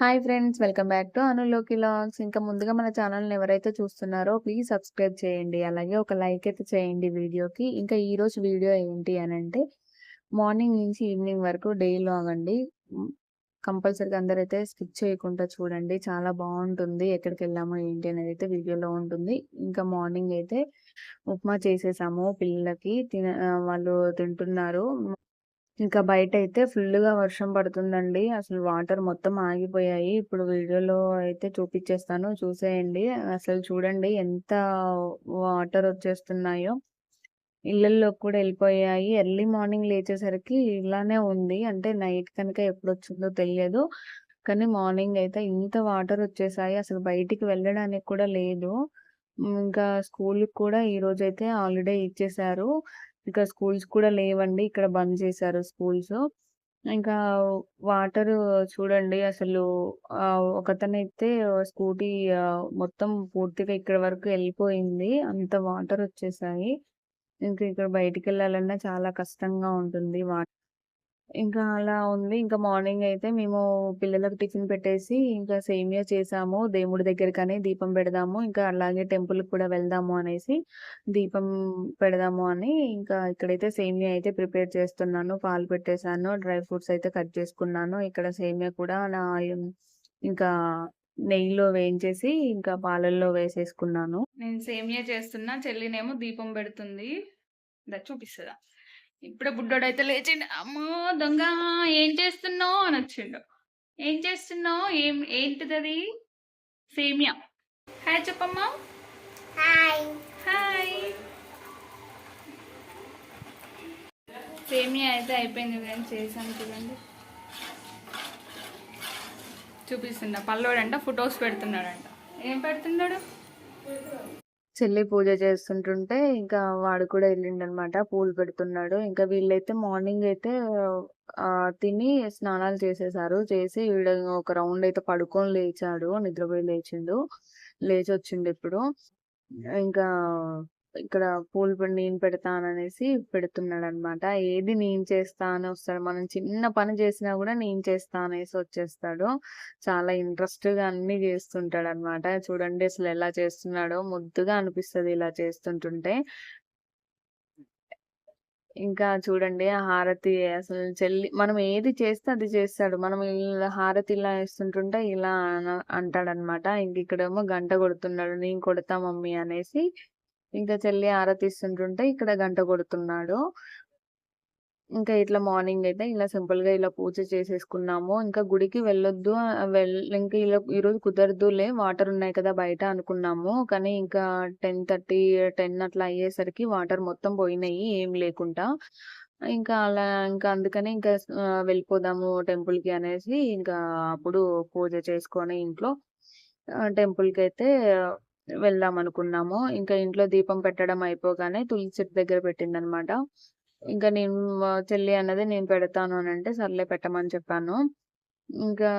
Hi friends welcome back to అనులోకి logs. ఇంకా ముందుగా మన ఛానల్ని ఎవరైతే చూస్తున్నారో ప్లీజ్ సబ్స్క్రైబ్ చేయండి. అలాగే ఒక లైక్ అయితే చేయండి వీడియోకి. ఇంకా ఈరోజు వీడియో ఏంటి అని అంటే మార్నింగ్ నుంచి ఈవినింగ్ వరకు డే లాగ్ అండి. కంపల్సరీగా అందరైతే స్కిప్ చేయకుండా చూడండి. చాలా బాగుంటుంది. ఎక్కడికి వెళ్ళామో ఏంటి అనేది అయితే వీడియోలో ఉంటుంది. ఇంకా మార్నింగ్ అయితే ఉప్మా చేసేసాము పిల్లలకి. తిన వాళ్ళు తింటున్నారు. ఇంకా బయట అయితే ఫుల్‌గా వర్షం పడుతుందండి. అసలు వాటర్ మొత్తం ఆగిపోయాయి. ఇప్పుడు వీడియోలో అయితే చూపించేస్తాను చూసేయండి. అసలు చూడండి ఎంత వాటర్ వచ్చేస్తున్నాయో. ఇళ్ళల్లో కూడా వెళ్ళిపోయాయి. ఎర్లీ మార్నింగ్ లేచేసరికి ఇలానే ఉంది. అంటే నైట్ కనుక ఎప్పుడు వచ్చిందో తెలియదు. కానీ మార్నింగ్ అయితే ఇంత వాటర్ వచ్చేసాయి. అసలు బయటికి వెళ్ళడానికి కూడా లేదు. ఇంకా స్కూల్‌కి కూడా ఈరోజైతే హాలిడే ఇచ్చేసారు. ఇక్కడ స్కూల్స్ కూడా లేవండి. ఇక్కడ బంద్ చేశారు స్కూల్స్. ఇంకా వాటర్ చూడండి అసలు ఒకతనైతే స్కూటీ మొత్తం పూర్తిగా ఇక్కడ వరకు వెళ్ళిపోయింది. అంత వాటర్ వచ్చేసాయి. ఇంకా ఇక్కడ బయటికి వెళ్ళాలన్నా చాలా కష్టంగా ఉంటుంది. వాటర్ ఇంకా అలా ఉంది. ఇంకా మార్నింగ్ అయితే మేము పిల్లలకు టిఫిన్ పెట్టేసి ఇంకా సేమియా చేసాము. దేవుడి దగ్గరకనే దీపం పెడదాము. ఇంకా అలాగే టెంపుల్‌కి కూడా వెళ్దాము అనేసి దీపం పెడదాము అని ఇంకా ఇక్కడైతే సేమియా అయితే ప్రిపేర్ చేస్తున్నాను. పాలు పెట్టేసాను. డ్రై ఫ్రూట్స్ అయితే కట్ చేసుకున్నాను. ఇక్కడ సేమియా కూడా నా ఇంకా నెయ్యిలో వేయించేసి ఇంకా పాలల్లో వేసేసుకున్నాను. నేను సేమియా చేస్తున్నా. చెల్లినేమో దీపం పెడుతుంది. చూపిస్తుందా ఇప్పుడే బుడ్డోడైతే లేచిండు. అమ్మో! దొంగ ఏం చేస్తున్నావు అని వచ్చిండు. ఏం చేస్తున్నావు? ఏం ఏంటిదది? సేమియా. హాయ్ చెప్పమ్మా. హాయ్. హాయ్. సేమియా అయితే అయిపోయింది ఫ్రెండ్స్ చేసాను చూడండి. చూపిస్తున్నా పల్లోడంట ఫొటోస్ పెడుతున్నాడంట. ఏం పెడుతున్నాడు? చెల్లి పూజ చేస్తుంటుంటే ఇంకా వాడు కూడా వెళ్ళిండనమాట. పూలు పెడుతున్నాడు. ఇంకా వీళ్ళైతే మార్నింగ్ అయితే తిని స్నానాలు చేసేసారు. చేసి వీడు ఒక రౌండ్ అయితే పడుకొని లేచాడు. నిద్రపోయి లేచిండు. లేచి వచ్చిండు ఇప్పుడు. ఇంకా ఇక్కడ పూలు నేను పెడతాననేసి పెడుతున్నాడనమాట. ఏది నేను చేస్తా అని వస్తాడు. మనం చిన్న పని చేసినా కూడా నేను చేస్తా అనేసి వచ్చేస్తాడు. చాలా ఇంట్రెస్ట్గా అన్ని చేస్తుంటాడు చేస్తుంటాడనమాట. చూడండి అసలు ఎలా చేస్తున్నాడో ముద్దుగా అనిపిస్తుంది ఇలా చేస్తుంటుంటే. ఇంకా చూడండి హారతి అసలు చెల్లి మనం ఏది చేస్తే అది చేస్తాడు. మనం ఇలా హారతి ఇలా వేస్తుంటుంటే ఇలా అంటాడనమాట. ఇంక ఇక్కడేమో గంట కొడుతున్నాడు. నేను కొడతా మమ్మీ అనేసి ఇంకా చెల్లి ఆరతిస్తుంటుంటే ఇక్కడ గంట కొడుతున్నాడు. ఇంకా ఇట్లా మార్నింగ్ అయితే ఇలా సింపుల్గా ఇలా పూజ చేసేసుకున్నాము. ఇంకా గుడికి వెళ్ళొద్దు వెళ్ ఇంకా ఇలా ఈరోజు కుదరదులే వాటర్ ఉన్నాయి కదా బయట అనుకున్నాము. కానీ ఇంకా 10:30, 10 అట్లా అయ్యేసరికి వాటర్ మొత్తం పోయినాయి ఏం లేకుండా. ఇంకా అలా ఇంకా అందుకనే ఇంకా వెళ్ళిపోదాము టెంపుల్కి అనేసి ఇంకా అప్పుడు పూజ చేసుకొని ఇంట్లో టెంపుల్కి అయితే వెళ్దాం అనుకున్నాము ఇంకా ఇంట్లో దీపం పెట్టడం అయిపోగానే తులసి చెట్టు దగ్గర పెట్టిందనమాట. ఇంకా నేను చెల్లి అన్నది నేను పెడతాను అని అంటే సర్లే పెట్టమని చెప్పాను. ఇంకా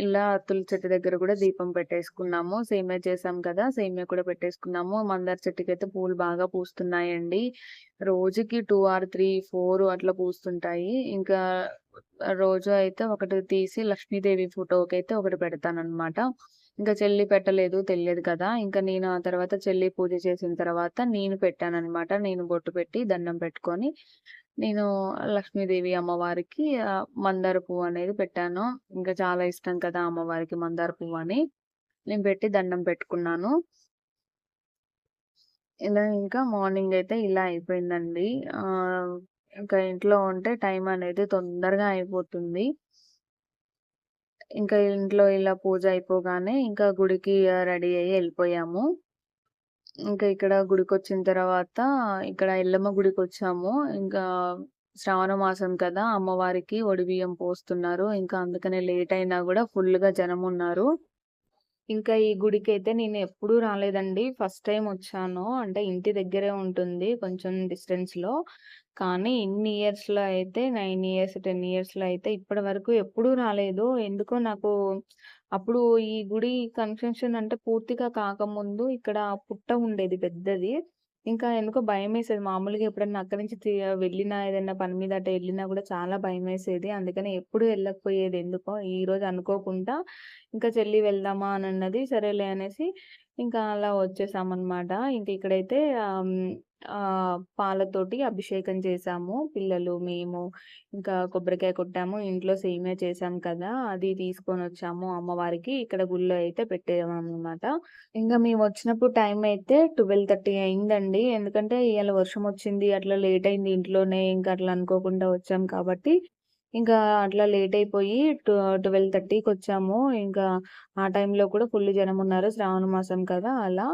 ఇలా తులసి చెట్టు దగ్గర కూడా దీపం పెట్టేసుకున్నాము. సేమే చేసాం కదా! సేమియా కూడా పెట్టేసుకున్నాము. మందార అయితే పూలు బాగా పూస్తున్నాయండి. రోజుకి టూ ఆర్ 3, 4 అట్లా పూస్తుంటాయి. ఇంకా రోజు అయితే ఒకటి తీసి లక్ష్మీదేవి ఫోటోకి అయితే ఒకటి పెడతాననమాట. ఇంకా చెల్లి పెట్టలేదు తెలియదు కదా! ఇంకా నేను ఆ తర్వాత చెల్లి పూజ చేసిన తర్వాత నేను పెట్టాననమాట. నేను బొట్టు పెట్టి దండం పెట్టుకొని నేను లక్ష్మీదేవి అమ్మవారికి మందార పువ్వు అనేది పెట్టాను. ఇంకా చాలా ఇష్టం కదా అమ్మవారికి మందార పువ్వు అని. నేను పెట్టి దండం పెట్టుకున్నాను. ఇలా ఇంకా మార్నింగ్ అయితే ఇలా అయిపోయిందండి. ఇంకా ఇంట్లో ఉంటే టైం అనేది తొందరగా అయిపోతుంది. ఇంకా ఇంట్లో ఇలా పూజ అయిపోగానే ఇంకా గుడికి రెడీ అయ్యి వెళ్ళిపోయాము. ఇంకా ఇక్కడ గుడికి వచ్చిన తర్వాత ఇక్కడ ఎల్లమ్మ గుడికి వచ్చాము ఇంకా శ్రావణ మాసం కదా! అమ్మవారికి ఒడిబియ్యం పోస్తున్నారు. ఇంకా అందుకనే లేట్ అయినా కూడా ఫుల్‌గా జనమున్నారు. ఇంకా ఈ గుడికి అయితే నేను ఎప్పుడూ రాలేదండి. ఫస్ట్ టైం వచ్చాను. అంటే ఇంటి దగ్గరే ఉంటుంది కొంచెం డిస్టెన్స్‌లో. కానీ ఇన్ని ఇయర్స్‌లో అయితే నైన్ ఇయర్స్, 10 ఇయర్స్‌లో అయితే ఇప్పటి వరకు ఎప్పుడూ రాలేదు. ఎందుకో నాకు అప్పుడు ఈ గుడి కన్‌స్ట్రక్షన్ అంటే పూర్తిగా కాకముందు ఇక్కడ పుట్ట ఉండేది పెద్దది. ఇంకా ఎందుకో వేసేది మామూలుగా ఎప్పుడన్నా అక్కడి నుంచి వెళ్ళినా ఏదైనా పని మీద అటు వెళ్ళినా కూడా చాలా వేసేది అందుకని ఎప్పుడు వెళ్ళకపోయేది ఎందుకో. ఈరోజు అనుకోకుండా ఇంకా చెల్లి వెళ్దామా అని అన్నది. సరేలే అనేసి ఇంకా అలా వచ్చేసామనమాట. ఇంక ఇక్కడైతే పాలతోటి అభిషేకం చేసాము పిల్లలు, మేము ఇంకా కొబ్బరికాయ కొట్టాము. ఇంట్లో సేమియా చేసాం కదా! అది తీసుకొని వచ్చాము అమ్మవారికి. ఇక్కడ గుళ్ళో అయితే పెట్టేవాం అన్నమాట ఇంకా మేము వచ్చినప్పుడు టైం అయితే 12:30 అయిందండి. ఎందుకంటే ఇవాళ వర్షం వచ్చింది. అట్లా లేట్ అయింది ఇంట్లోనే. ఇంకా అట్లా అనుకోకుండా వచ్చాం కాబట్టి, ఇంకా అట్లా లేట్ అయిపోయి ట్వెల్వ్ థర్టీకి వచ్చాము ఇంకా ఆ టైంలో కూడా ఫుల్ జనమున్నారు. శ్రావణ మాసం కదా! అలా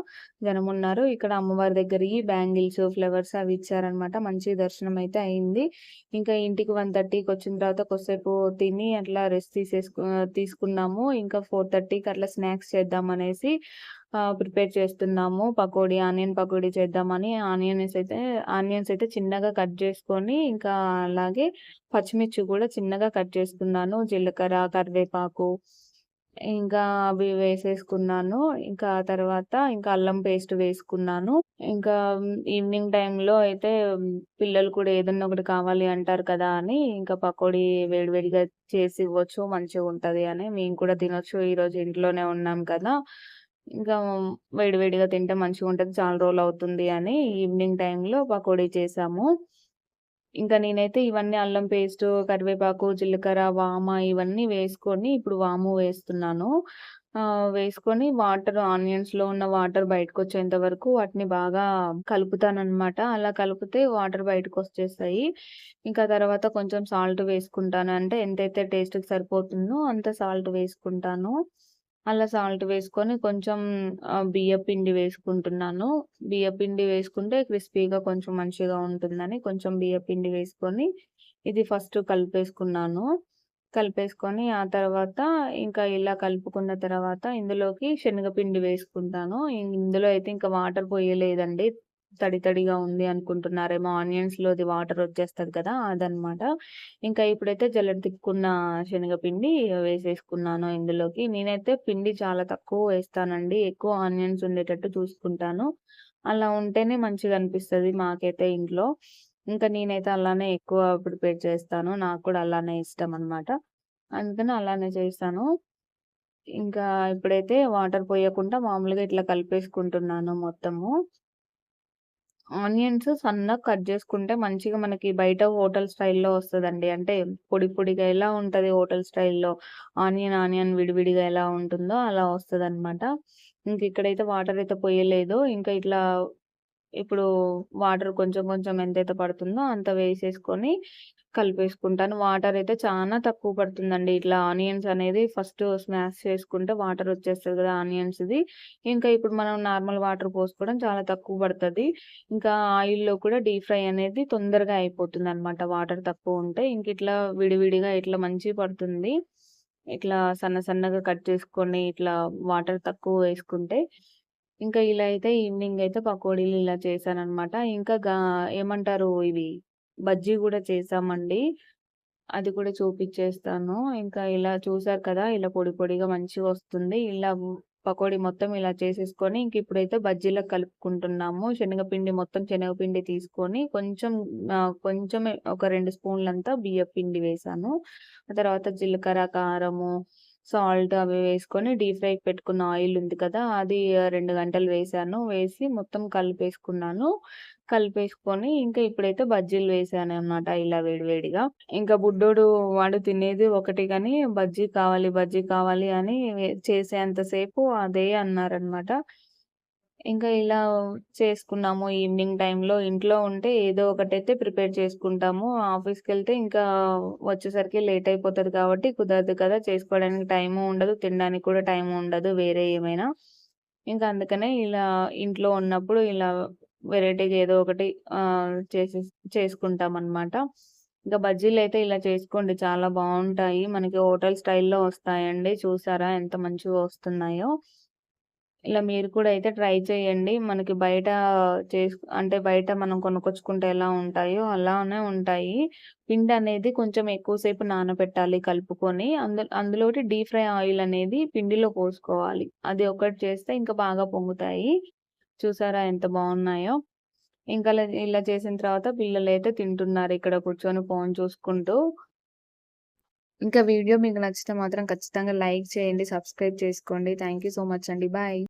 జనమున్నారు. ఇక్కడ అమ్మవారి దగ్గరియి బ్యాంగిల్స్, ఫ్లవర్స్ అవి ఇచ్చారనమాట. మంచి దర్శనం అయితే అయింది. ఇంకా ఇంటికి 1:30కొచ్చిన తర్వాత కొద్దిసేపు తిని అట్లా రెస్ట్ తీసేసుకు తీసుకున్నాము. ఇంకా 4:30కి అట్లా స్నాక్స్ చేద్దాం అనేసి ప్రిపేర్ చేస్తున్నాము. పకోడీ, ఆనియన్ పకోడీ చేద్దామని ఆనియన్స్ అయితే ఆనియన్స్ అయితే చిన్నగా కట్ చేసుకొని, ఇంకా అలాగే పచ్చిమిర్చి కూడా చిన్నగా కట్ చేసుకున్నాను. జీలకర్ర, కరివేపాకు ఇంకా అవి వేసేసుకున్నాను. ఇంకా తర్వాత ఇంకా అల్లం పేస్ట్ వేసుకున్నాను. ఇంకా ఈవినింగ్ టైంలో అయితే పిల్లలు కూడా ఏదన్నా ఒకటి కావాలి అంటారు కదా! అని ఇంకా పకోడీ వేడివేడిగా చేసి ఇవ్వచ్చు. మంచిగా ఉంటుంది అని మేము కూడా తినొచ్చు. ఈరోజు ఇంట్లోనే ఉన్నాం కదా! ఇంకా వేడివేడిగా తింటే మంచిగా ఉంటుంది చాలా రోజులు అవుతుంది అని ఈవినింగ్ టైంలో పకోడీ చేసాము ఇంకా నేనైతే ఇవన్నీ అల్లం పేస్టు, కరివేపాకు, జీలకర్ర, వామ ఇవన్నీ వేసుకొని ఇప్పుడు వాము వేస్తున్నాను. వేసుకొని వాటర్ ఆనియన్స్‌లో ఉన్న వాటర్ బయటకొచ్చేంత వరకు వాటిని బాగా కలుపుతాననమాట. అలా కలిపితే వాటర్ బయటకొచ్చేస్తాయి. ఇంకా తర్వాత కొంచెం సాల్ట్ వేసుకుంటాను. అంటే ఎంతైతే టేస్ట్‌కి సరిపోతుందో అంత సాల్ట్ వేసుకుంటాను. అలా సాల్ట్ వేసుకొని కొంచెం బియ్య బియ్యపిండి వేసుకుంటున్నాను. బియ్యపిండి వేసుకుంటే క్రిస్పీగా కొంచెం మంచిగా ఉంటుందని కొంచెం బియ్యపిండి వేసుకొని ఇది ఫస్ట్ కలిపేసుకున్నాను. కలిపేసుకొని ఆ తర్వాత ఇంకా ఇలా కలుపుకున్న తర్వాత ఇందులోకి శనగపిండి వేసుకుంటాను. ఇందులో అయితే ఇంకా వాటర్ పొయ్యలేదండి. తడి తడిగా ఉంది అనుకుంటున్నారేమో ఆనియన్స్‌లోది వాటర్ వచ్చేస్తుంది కదా! అదనమాట. ఇంకా ఇప్పుడైతే జల్లెడ తిప్పుకున్న శనగపిండి వేసేసుకున్నాను ఇందులోకి. నేనైతే పిండి చాలా తక్కువ వేస్తానండి. ఎక్కువ ఆనియన్స్ ఉండేటట్టు చూసుకుంటాను. అలా ఉంటేనే మంచిగా అనిపిస్తుంది మాకైతే ఇంట్లో. ఇంకా నేనైతే అలానే ఎక్కువ ప్రిపేర్ చేస్తాను. నాకు కూడా అలానే ఇష్టం అనమాట. అందుకని అలానే చేస్తాను. ఇంకా ఇప్పుడైతే వాటర్ పోయకుండా మామూలుగా ఇట్లా కలిపేసుకుంటున్నాను మొత్తము. ఆనియన్స్ సన్నగా కట్ చేసుకుంటే మంచిగా మనకి బయట హోటల్ స్టైల్‌లో వస్తుందండి. అంటే పొడి పొడిగా ఎలా ఉంటది హోటల్ స్టైల్‌లో? ఆనియన్, ఆనియన్ విడివిడిగా ఎలా ఉంటుందో అలా వస్తదనమాట. ఇంక ఇక్కడైతే వాటర్ అయితే పోయలేదు. ఇంకా ఇట్లా ఇప్పుడు వాటర్ కొంచెం కొంచెం ఎంతైతే పడుతుందో అంత వేసేసుకొని కలిపేసుకుంటాను. వాటర్ అయితే చాలా తక్కువ పడుతుందండి. ఇట్లా ఆనియన్స్ అనేది ఫస్ట్ స్మాష్ చేసుకుంటే వాటర్ వచ్చేస్తుంది కదా! ఆనియన్స్‌ది. ఇంకా ఇప్పుడు మనం నార్మల్ వాటర్ పోసుకోవడం చాలా తక్కువ పడుతుంది ఇంకా ఆయిల్‌లో కూడా డీప్ ఫ్రై అనేది తొందరగా అయిపోతుంది అనమాట వాటర్ తక్కువ ఉంటే. ఇంక ఇట్లా విడివిడిగా ఇట్లా మంచిగా పడుతుంది. ఇట్లా సన్న సన్నగా కట్ చేసుకొని ఇట్లా వాటర్ తక్కువ వేసుకుంటే. ఇంకా ఇలా అయితే ఈవినింగ్ అయితే పకోడీలు ఇలా చేశానమాట ఇంకా ఏమంటారు ఇవి? బజ్జీ కూడా చేసామండి అది కూడా చూపించేస్తాను ఇంకా ఇలా చూసారు కదా! ఇలా పొడి పొడిగా మంచిగా వస్తుంది. ఇలా పకోడీ మొత్తం ఇలా చేసేసుకొని ఇంక ఇప్పుడైతే బజ్జీలకు కలుపుకుంటున్నాము. శనగపిండి మొత్తం శనగపిండి తీసుకొని కొంచెం కొంచెం ఒక రెండు స్పూన్లంతా బియ్యపిండి వేసాను. ఆ తర్వాత జీలకర్ర, కారము, సాల్ట్ అవి వేసుకొని డీప్ ఫ్రైకి పెట్టుకున్న ఆయిల్ ఉంది కదా! అది రెండు గంటలు వేసాను వేసి మొత్తం కలిపేసుకున్నాను. కలిపేసుకొని ఇంకా ఇప్పుడైతే బజ్జీలు వేసాను అనమాట ఇలా వేడివేడిగా ఇంకా బుడ్డోడు వాడు తినేది ఒకటి కానీ బజ్జీ కావాలి, బజ్జీ కావాలి అని చేసేంతసేపు అదే అన్నారనమాట. ఇంకా ఇలా చేసుకున్నాము ఈవినింగ్ టైంలో. ఇంట్లో ఉంటే ఏదో ఒకటైతే ప్రిపేర్ చేసుకుంటాము. ఆఫీస్కి వెళ్తే ఇంకా వచ్చేసరికి లేట్ అయిపోతుంది కాబట్టి కుదరదు కదా! చేసుకోవడానికి టైము ఉండదు. తినడానికి కూడా టైం ఉండదు వేరే ఏమైనా. ఇంకా అందుకనే ఇలా ఇంట్లో ఉన్నప్పుడు ఇలా వెరైటీగా ఏదో ఒకటి చేసే చేసుకుంటాం అనమాట ఇంకా బజ్జీలు అయితే ఇలా చేసుకోండి చాలా బాగుంటాయి మనకి హోటల్ స్టైల్‌లో వస్తాయండి. చూసారా ఎంత మంచిగా వస్తున్నాయో. ఇలా మీరు కూడా అయితే ట్రై చేయండి. మనకి బయట చేసు అంటే బయట మనం కొనుక్కొచ్చుకుంటే ఎలా ఉంటాయో అలానే ఉంటాయి. పిండి అనేది కొంచెం ఎక్కువసేపు నానబెట్టాలి కలుపుకొని. అందు అందులోటి డీప్ ఫ్రై ఆయిల్ అనేది పిండిలో పోసుకోవాలి. అది ఒకటి చేస్తే ఇంకా బాగా పొంగుతాయి. చూసారా ఎంత బాగున్నాయో ఇంకా ఇలా ఇలా చేసిన తర్వాత పిల్లలు అయితే తింటున్నారు ఇక్కడ కూర్చొని ఫోన్ చూసుకుంటూ. ఇంకా వీడియో మీకు నచ్చితే మాత్రం ఖచ్చితంగా లైక్ చేయండి. సబ్స్క్రైబ్ చేసుకోండి. థ్యాంక్ యూ సో మచ్ అండి. బాయ్.